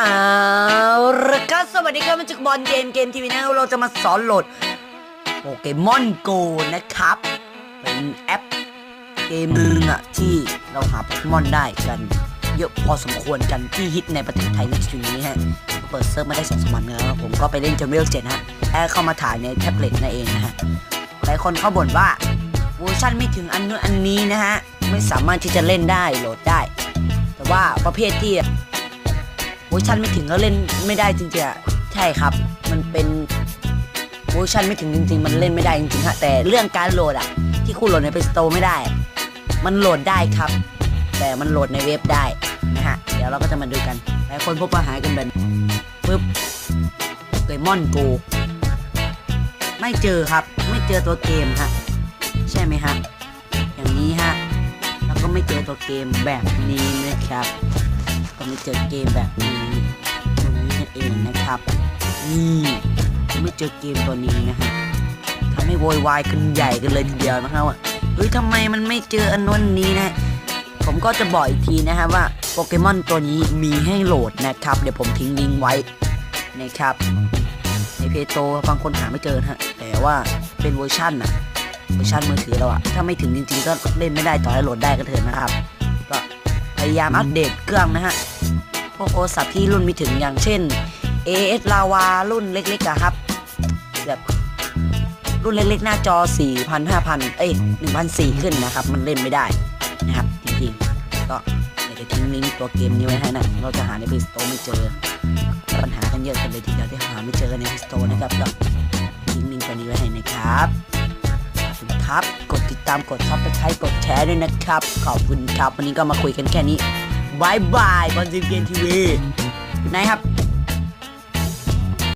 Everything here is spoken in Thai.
เอาละครับสวัสดีครับมาจากบอลเกมเกมทีวีนะเราจะมาสอนโหลดโปเกมอนโกนะครับ เป็นแอปเกมหนึ่งอะที่เราหาโปเกมอนได้กัน เยอะพอสมควรกันที่ฮิตในประเทศไทยในช่วงนี้ฮะเปิดเซิร์ฟมาได้สองสามวันแล้วผมก็ไปเล่นจนเวลเจ็ดฮะแอดเข้ามาถ่ายในแท็บเล็ตนั่นเองนะฮะหลายคนเขาบ่นว่าเวอร์ชันไม่ถึงอันนู้นอันนี้นะฮะไม่สามารถที่จะเล่นได้โหลดได้ แต่ว่าประเภทที่ เวอร์ชันไม่ถึงแล้วเล่นไม่ได้จริงๆอะใช่ครับ มันเป็นเวอร์ชันไม่ถึงจริง ๆ มันเล่นไม่ได้จริงๆฮะแต่เรื่องการโหลดอะที่คุณโหลดใน Play Store ไม่ได้ มันโหลดได้ครับ แต่มันโหลดในเว็บได้นะฮะเดี๋ยวเราก็จะมาดูกันหลายคนพบปัญหากันแบบปึ๊บโปเกมอนโกไม่เจอครับ ไม่เจอตัวเกมฮะใช่ไหมฮะอย่างนี้ฮะแล้วก็ไม่เจอตัวเกมแบบนี้นะครับ ก็ไม่เจอเกมแบบนี้ตัวนี้นั่นเองนะครับนี่ไม่เจอเกมตัวนี้นะฮะทำให้โวยวายกันใหญ่กันเลยทีเดียวนะครับว่าเฮ้ยทำไมมันไม่เจออันนู้นนี้นะ ผมก็จะบอกอีกทีนะครับว่าโปเกมอนตัวนี้มีให้โหลดนะครับ เดี๋ยวผมทิ้งลิงก์ไว้นะครับในเพจโตบางคนหาไม่เจอฮะแต่ว่าเป็นเวอร์ชันอะเวอร์ชันมือถือเราอะถ้าไม่ถึงจริงๆก็เล่นไม่ได้ต่อให้โหลดได้ก็เถอะนะครับ ก็ พยายามอัปเดตเครื่องนะฮะ พวกโทรศัพท์ที่รุ่นไม่ถึงอย่างเช่น AS Lava รุ่นเล็กๆอะครับ แบบรุ่นเล็กๆ หน้าจอ 4,000 5,000 เอ้ย1,400ขึ้นนะครับ มันเล่นไม่ได้นะครับ จริงๆ ก็เดี๋ยวจะทิ้งลิงก์ตัวเกมนี้ไว้ให้นะ เราจะหาใน Play Store ไม่เจอ ปัญหากันเยอะกันเลยทีเดียวที่หาไม่เจอใน Play Store นะครับก็ทิ้งลิงก์ตัวนี้ไว้ให้นะครับ ครับ กดติดตามกดซับสไครต์กดแชร์ด้วยนะครับ ขอบคุณครับ วันนี้ก็มาคุยกันแค่นี้บายบายบอลซีเกนทีวีนะครับ